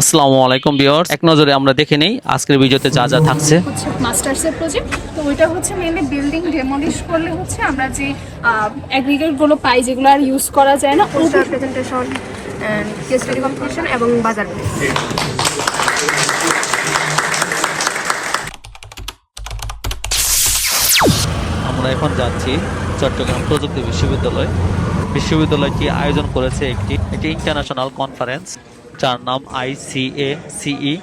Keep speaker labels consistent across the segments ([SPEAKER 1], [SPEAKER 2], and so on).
[SPEAKER 1] আসসালামু আলাইকুম ভিউয়ার্স। এক নজরে আমরা দেখে নেই আজকের ভিডিওতে যা যা থাকছে।
[SPEAKER 2] হচ্ছে মাস্টার্সের প্রজেক্ট তো ওইটা হচ্ছে মেনলি বিল্ডিং ডেমলিশ করলে হচ্ছে আমরা যে অ্যাগ্রিগেটগুলো পাই যেগুলো আর ইউজ করা যায় না
[SPEAKER 3] poster presentation case study competition এবং বাজার
[SPEAKER 1] আমরা এখন যাচ্ছি চট্টগ্রাম প্রযুক্তি বিশ্ববিদ্যালয়। বিশ্ববিদ্যালয়টি আয়োজন করেছে একটি একটি ইন্টারন্যাশনাল কনফারেন্স যার নাম আই সি আইসিএ সিই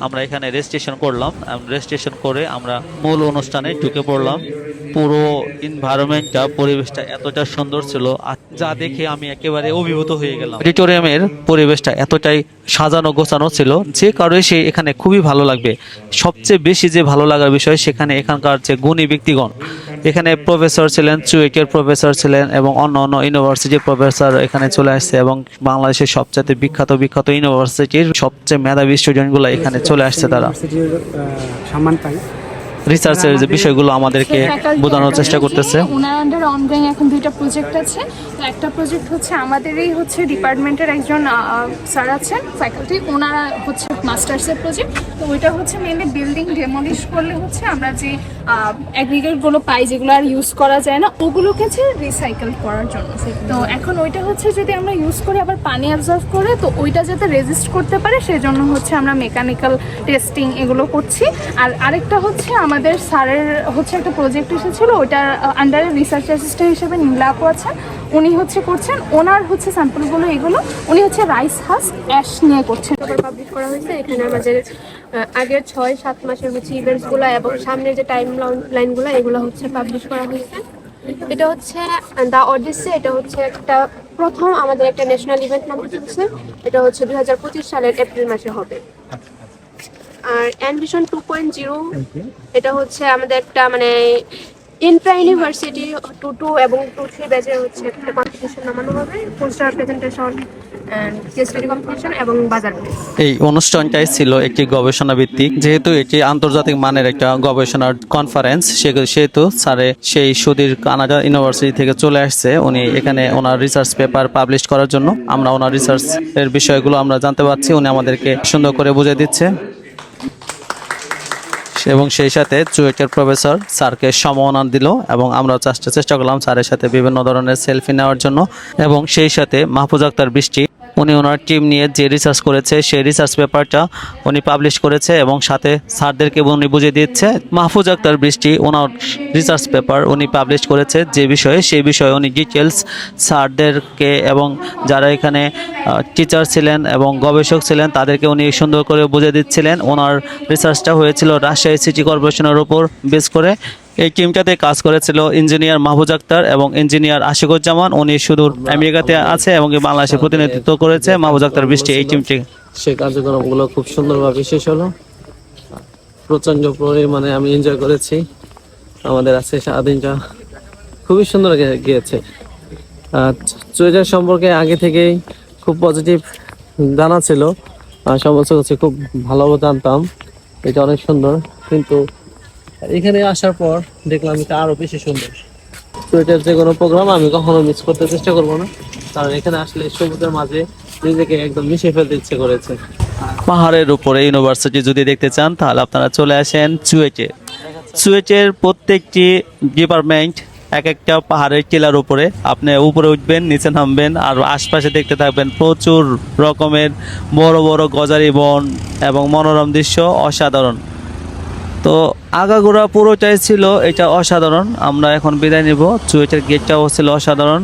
[SPEAKER 1] আমরা এখানে রেজিস্ট্রেশন করলাম রেজিস্ট্রেশন করে আমরা মূল অনুষ্ঠানে ঢুকে পড়লাম। পুরো এনভায়রনমেন্টটা পরিবেশটা এতটা সুন্দর ছিল যা দেখে আমি একেবারে অভিভূত হয়ে গেলাম। অডিটোরিয়ামের পরিবেশটা এতটাই সাজানো গোছানো ছিল, যে কারণে সে এখানে খুবই ভালো লাগবে। সবচেয়ে বেশি যে ভালো লাগার বিষয়, সেখানে এখানকার যে গুণী ব্যক্তিগণ। এখানে প্রফেসর ছিলেন চুয়েটের প্রফেসর ছিলেন এবং অন্য অন্য ইউনিভার্সিটির প্রফেসর এখানে চলে আসছে এবং বাংলাদেশের সবচেয়ে বিখ্যাত বিখ্যাত ইউনিভার্সিটির সবচেয়ে মেধাবী স্টুডেন্টগুলো এখানে চলে আসছে তারা।
[SPEAKER 4] সম্মান পাই
[SPEAKER 1] রিসার্চের যে বিষয়গুলো আমাদেরকে বোঝানোর চেষ্টা করতেছে।
[SPEAKER 2] ওনার আন্ডার অনগোয়িং এখন দুইটা প্রজেক্ট আছে। তো একটা প্রজেক্ট হচ্ছে আমাদেরই হচ্ছে ডিপার্টমেন্টের একজন স্যার আছেন ফ্যাকাল্টি ওনারা হচ্ছে মাস্টার্সের প্রজেক্ট তো ওইটা হচ্ছে মেনলি বিল্ডিং ডেমোলিশ করলে হচ্ছে আমরা যে অ্যাগ্রিগেটগুলো পাই যেগুলো আর ইউজ করা যায় না, ওগুলোকে হচ্ছে রিসাইকেল করার জন্য। তো এখন ওইটা হচ্ছে যদি আমরা ইউজ করি আবার পানি অ্যাবজর্ভ করে, তো ওইটা যাতে রেজিস্ট করতে পারে, সেজন্য হচ্ছে আমরা মেকানিক্যাল টেস্টিং এগুলো করছি। আর আরেকটা হচ্ছে আমাদের স্যারের হচ্ছে একটা প্রজেক্ট এসেছিল, ওইটার আন্ডারে রিসার্চ অ্যাসিস্ট্যান্ট হিসেবে নীলা আছে উনি হচ্ছে করছেন ওনার হচ্ছে স্যাম্পলগুলো এগুলো উনি হচ্ছে রাইস হাস্ক অ্যাশ নিয়ে করছেন।
[SPEAKER 3] পাবলিশ করা হয়েছে এখানে আমাদের আগের ছয় সাত মাসের হচ্ছে ইভেন্টসগুলো এবং সামনের যে টাইম লাইনগুলো এগুলো হচ্ছে পাবলিশ করা হয়েছে। এটা হচ্ছে দ্য অডিসে এটা হচ্ছে একটা প্রথম আমাদের একটা ন্যাশনাল ইভেন্ট নাম হচ্ছে। এটা হচ্ছে দুই হাজার পঁচিশ সালের এপ্রিল মাসে হবে। আর অ্যানভিশন টু পয়েন্ট জিরো এটা হচ্ছে আমাদের একটা মানে ইন্ট্রা ইউনিভার্সিটি টু টু এবং টু থ্রি ব্যাচের হচ্ছে একটা কম্পিটিশন নামানো হবে পোস্টার প্রেজেন্টেশন
[SPEAKER 1] এই অনুষ্ঠানটাই ছিল একটি গবেষণা ভিত্তিক। যেহেতু এটি আন্তর্জাতিক মানের একটা গবেষণার কনফারেন্স সেহেতু স্যারে সেই সুদীর কানাডা ইউনিভার্সিটি থেকে চলে আসছে। উনি এখানে ওনার রিসার্চ পেপার পাবলিশ করার জন্য। আমরা ওনার রিসার্চ এর বিষয়গুলো আমরা জানতে পারছি। উনি আমাদেরকে সুন্দর করে বুঝিয়ে দিচ্ছে। এবং সেই সাথে চুয়েটের প্রফেসর স্যারকে সম্মাননা দিল এবং আমরা চেষ্টা চেষ্টা করলাম স্যারের সাথে বিভিন্ন ধরনের সেলফি নেওয়ার জন্য এবং সেই সাথে মাহফুজ আক্তার বৃষ্টি উনি ওনার টিম নিয়ে যে রিসার্চ করেছে, সেই রিসার্চ পেপারটা উনি পাবলিশ করেছে এবং সাথে স্যারদেরকে উনি বুঝিয়ে দিচ্ছে মাহফুজ আক্তার বৃষ্টি, ওনার রিসার্চ পেপার উনি পাবলিশ করেছে যে বিষয়ে, সেই বিষয়ে উনি ডিটেলস স্যারদেরকে এবং যারা এখানে টিচার ছিলেন এবং গবেষক ছিলেন, তাদেরকে উনি সুন্দর করে বুঝিয়ে দিচ্ছিলেন। ওনার রিসার্চটা হয়েছিল রাজশাহী সিটি কর্পোরেশনের উপর বেস করে। এই টিমটাতে কাজ করেছিল ইঞ্জিনিয়ার মাহবুজ আক্তার এবং ইঞ্জিনিয়ার আশিকুজ্জামান। উনি সুদূর আমেরিকাতে আছে এবং বাংলাদেশে প্রতিনিধিত্ব করেছে। মাহবুজ আক্তার, বৃষ্টি, এই টিমটি।
[SPEAKER 5] সেই কার্যক্রমগুলো খুব সুন্দরভাবে শেষ হলো। প্রচণ্ড পরিমাণে আমি এনজয় করেছি। আমাদের আজকে সারাদিনটা খুবই সুন্দর গিয়েছে। চুয়েটার সম্পর্কে আগে থেকেই খুব পজিটিভ জানা ছিল। সমস্ত কিছু খুব ভালো জানতাম। এটা অনেক সুন্দর। কিন্তু এখানে আসার পর দেখলাম এটা আরও বেশি সুন্দর। চুয়েটার যে কোনো প্রোগ্রাম আমি কখনো মিস করতে চেষ্টা করব না। কারণ এখানে আসলে সবুজের মাঝে নিজেকে একদম মিশে ফেলতে ইচ্ছে করেছে।
[SPEAKER 1] পাহাড়ের উপরে ইউনিভার্সিটি যদি দেখতে চান, তাহলে আপনারা চলে আসেন চুয়েটে চুয়েটের প্রত্যেকটি ডিপার্টমেন্ট এক একটা পাহাড়ের টিলার উপরে। আপনি উপরে উঠবেন, নিচে নামবেন, আর আশপাশে দেখতে থাকবেন প্রচুর রকমের বড় বড় গজারি বন এবং মনোরম দৃশ্য অসাধারণ। তো আগাগোড়া পুরোটাই ছিল এটা অসাধারণ। আমরা এখন বিদায় নিব। চুয়েটের গেটটাও ছিল অসাধারণ।